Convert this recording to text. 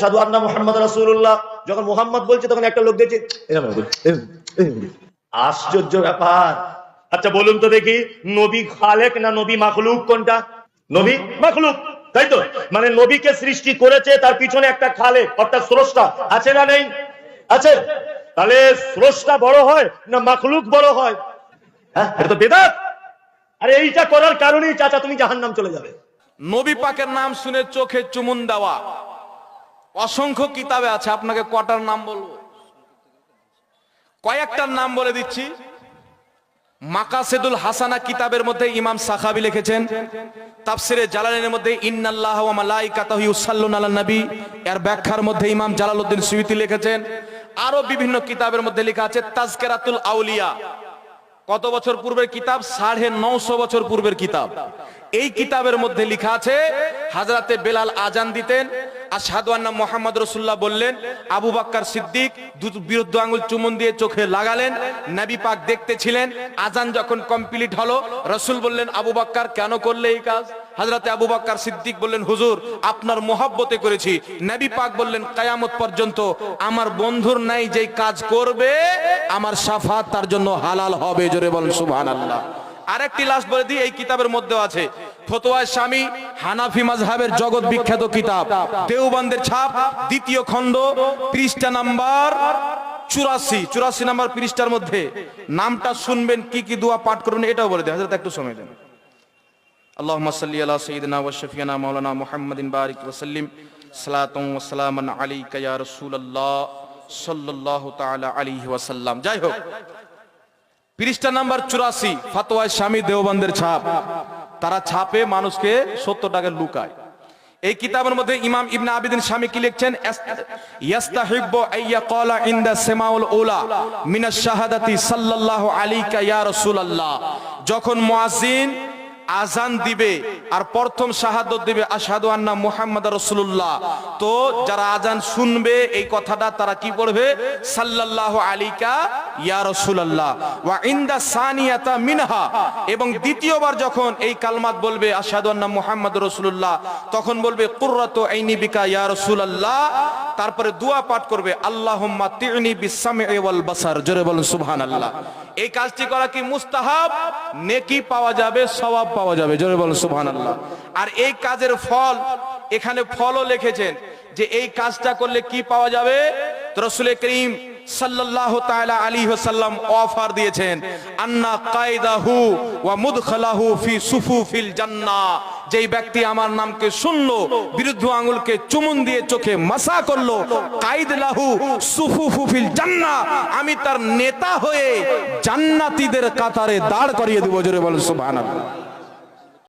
সাধু আন্না মোহাম্মদ রাসূলুল্লাহ। যখন মোহাম্মদ বলছে, তখন একটা লোক দেখছে। আশ্চর্য ব্যাপার। আচ্ছা বলুন তো দেখি, নবী খালেক না নবী মাখলুক কোনটা? নবী মাখলুক, তাই তো? মানে নবীকে সৃষ্টি করেছে, তার পিছনে একটা খালেক, অর্থাৎ স্রষ্টা। আছে না নেই? আছে? তাহলে স্রষ্টা বড় হয় না মাখলুক বড় হয়? হ্যাঁ তো বেদাত। আরে এইটা করার কারণেই চাচা তুমি জাহান্নাম চলে যাবে। নবী পাকের নাম শুনে চোখে চুমুন দেওয়া। অসংখ্য কিতাবে আছে, আপনাকে কটার নাম বলব? কয়েকটার নাম বলে দিচ্ছি। মাকাসেদুল হাসানা কিতাবের মধ্যে ইমাম সাখাবি লিখেছেন, তাফসিরে জালালের মধ্যে ইন্নাল্লাহ ওয়া মালাইকাতাহু ইউসাল্লুনা আলান নবী, এর ব্যাখ্যার মধ্যে ইমাম জালালউদ্দিন সুয়ুতি লিখেছেন, আরও বিভিন্ন কিতাবের মধ্যে লেখা আছে, তাজকিরাতুল আউলিয়া। কত বছর পূর্বের কিতাব? সাড়ে নশো বছর পূর্বের কিতাব। এই কিতাবের মধ্যে লিখা আছে, হাজরাতে বেলাল আজান দিতেন আর সাদওয়ান্না মোহাম্মদ রসুল্লাহ বললেন, আবু বাক্কার সিদ্দিক বিরুদ্ধ আঙুল চুমন দিয়ে চোখে লাগালেন, নবী পাক দেখতেছিলেন আজান যখন কমপ্লিট হলো, রসুল বললেন, আবু বাক্কার কেন করলে এই কাজ? হাজরাতে আবু বাক্কার সিদ্দিক বললেন, হুজুর, আপনার মোহাব্বতে করেছি। নবী পাক বললেন, কায়ামত পর্যন্ত আমার বন্ধুর নাই যেই কাজ করবে, আমার সাফাত তার জন্য হালাল হবে। জোরে বলেন সুবহানাল্লাহ। আরেকটি লাশ বলে দিই, এই কিতাবের মধ্যেও আছে। ফতোয়ায় স্বামী হানাফি মাজহাবের জগৎ বিখ্যাত কিতাব দেওবন্দের ছাপ দ্বিতীয় খণ্ড পৃষ্ঠা নাম্বার চুরাশি চুরাশি নাম্বার পৃষ্ঠার মধ্যে নামটা শুনবেন কি কি দোয়া পাঠ করবেন এটাও বলে দেয় হাজরত একটু সময় দেন اللهم صل على سيدنا وشفينا مولانا محمد بارك وسلم صلاة وسلاما عليك يا رسول الله صلى الله تعالى عليه وسلم যাই হোক পৃষ্ঠা নাম্বার চুরাশি ফাতোয়ায় স্বামী দেওবন্দের ছাপ তারা ছাপে মানুষকে সত্তর টাকা লুকায়। এই কিতাবের মধ্যে ইমাম ইবনে আবিদিন স্বামী কি লিখছেন? ইয়াস্তাহিব্বু আইয়া ক্বালা ইনদা সামাউল উলা মিনাশ শাহাদাতি সাল্লাল্লাহু আলাইকা ইয়া রাসূলুল্লাহ। যখন মুয়াজ্জিন আজান দিবে আর প্রথম শাহাদত দিবে, আশহাদু আন্না মুহাম্মাদ রাসূলুল্লাহ। তো যারা আজান শুনবে এই কথাটা তারা কি পড়বে? সাল্লাল্লাহু আলাইকা এবং দ্বিতীয়বার যখন এই কালমাত বলবে, আশহাদু আন্না মুহাম্মাদ রাসূলুল্লাহ, তখন বলবে, কুররাতু বিকা, ইয়া রাসূলুল্লাহ। তারপরে দোয়া পাঠ করবে, আল্লাহুম্মা তি'নি বিসামঈ ওয়াল বাসার জোরে বলুন এই কাজটি করা কি মুস্তাহাব? নেকি পাওয়া যাবে, সওয়াব পাওয়া যাবে, জোরে বলুন, সুবহানাল্লাহ। আর এই কাজের ফল, এখানে ফলও লিখেছেন যে এই কাজটা করলে কি পাওয়া যাবে? রসুল করিম সাল্লাল্লাহু তাআলা আলাইহি ওয়াসাল্লাম অফার দিয়েছেন, আন্না কায়দাহু ওয়া মুদখালাহু ফি সুফুফিল জান্নাহ যেই ব্যক্তি আমার নামকে শুনলো, বিরুদ্ধ আঙুলকে চুমুন দিয়ে চোখে মাসা করল কাইদ লাহু সুফুফু ফিল জান্নাহ আমি তার নেতা হয়ে জান্নাতীদের কাতারে দাঁড় করিয়ে দেব, জোরে বলেন সুবহানাল্লাহ।